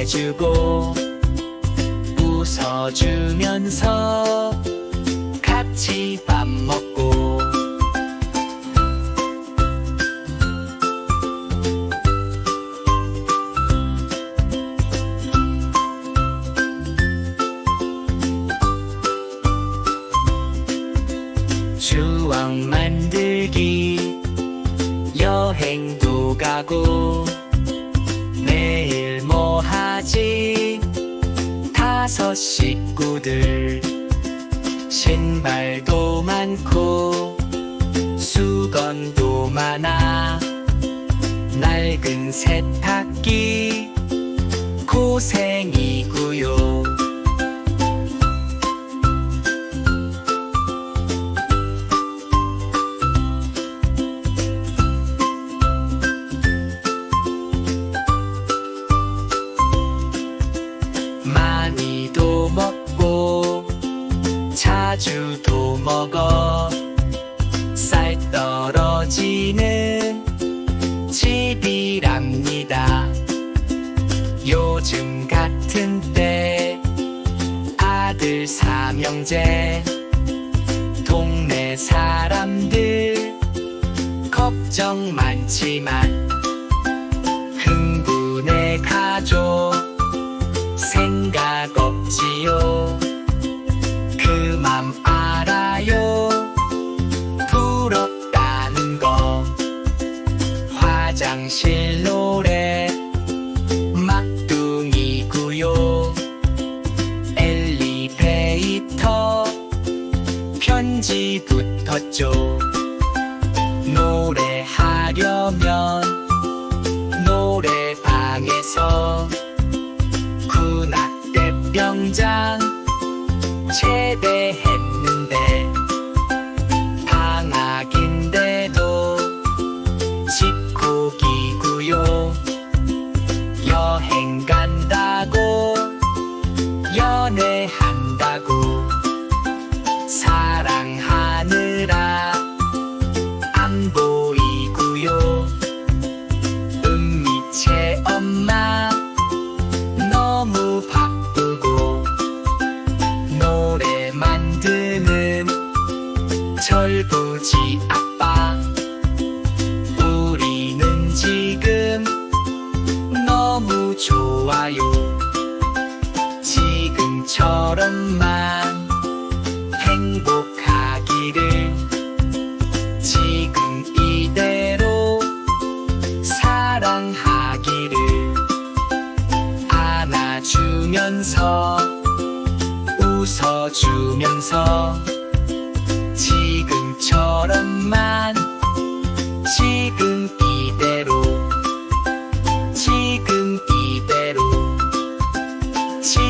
인정해주고 웃어주면서 같이 밥 먹고 추억 만들기 여행도 가고 뭐 하지. 다섯 식구들 신발도 많고 수건도 많아. 낡은 세탁기 고생이고요 자주도 먹어. 쌀 떨어지는 집이랍니다. 요즘 같은 때 아들 삼형제 동네 사람들 걱정 많지만 흥분의 가족 생각 없지요 화장실 노래 막둥이고요 엘리베이터 편지 붙었죠 노래하려면 노래방에서 군악대 병장 제대했는데 연애한다고 사랑하느라 안 보이고요. 은미채 엄마 너무 바쁘고 노래 만드는 철부지 아빠 우리는 지금 너무 좋아요 너처럼만 행복하기를 지금 이대로 사랑하기를 안아주면서 웃어주면서 지금처럼만 지금 이대로 지금 이대로 지금